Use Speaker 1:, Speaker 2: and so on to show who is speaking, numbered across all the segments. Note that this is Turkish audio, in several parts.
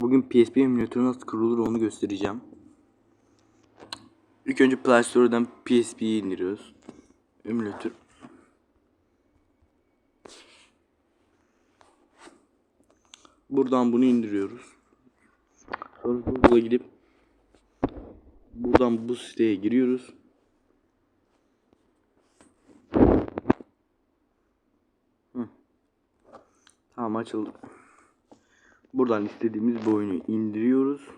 Speaker 1: Bugün PSP emülatörü nasıl kurulur onu göstereceğim. İlk önce Play Store'dan PSP'yi indiriyoruz. Emülatör. Buradan bunu indiriyoruz. Sonra Google'a gidip buradan bu siteye giriyoruz. Hı. Tamam açıldı. Buradan istediğimiz bu oyunu indiriyoruz.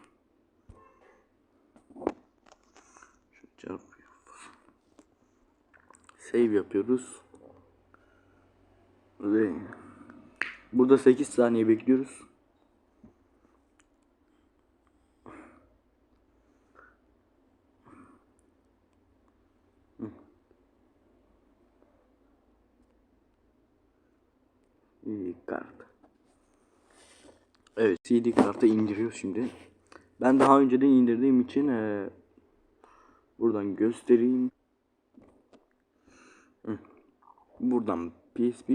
Speaker 1: Save yapıyoruz. Ve burada 8 saniye bekliyoruz. İyi kart. Evet CD kartı indiriyor şimdi. Ben daha önceden indirdiğim için eee, buradan göstereyim. Buradan PSP.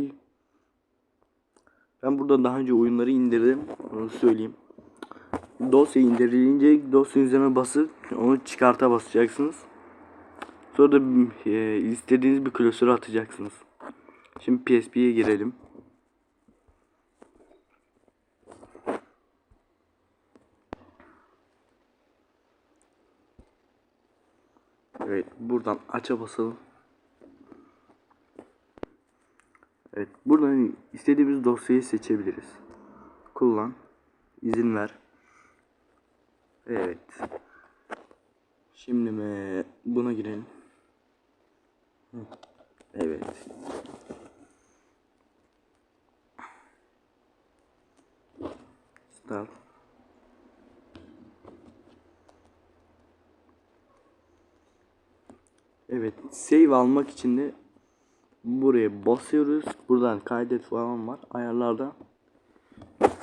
Speaker 1: Ben burada daha önce oyunları indirdim. Onu söyleyeyim. Dosya indirilince dosya üzerine basıp onu çıkarta basacaksınız. Sonra da eee, istediğiniz bir klasöre atacaksınız. Şimdi PSP'ye girelim. Evet buradan aça basalım. Evet buradan istediğimiz dosyayı seçebiliriz. Kullan. izin ver. Evet. Şimdi mi buna girelim. Evet. Start. Evet, save almak için de buraya basıyoruz. Buradan kaydet falan var. Ayarlarda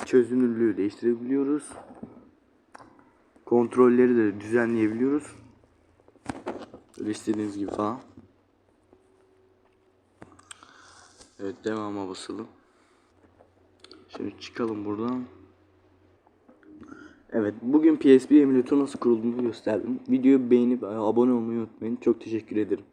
Speaker 1: çözünürlüğü değiştirebiliyoruz. Kontrolleri de düzenleyebiliyoruz. Böyle istediğiniz gibi falan. Evet, devama basalım. Şimdi çıkalım buradan. Evet, bugün PSP emülatörü nasıl kurulduğunu gösterdim. Videoyu beğenip e, abone olmayı unutmayın. Çok teşekkür ederim.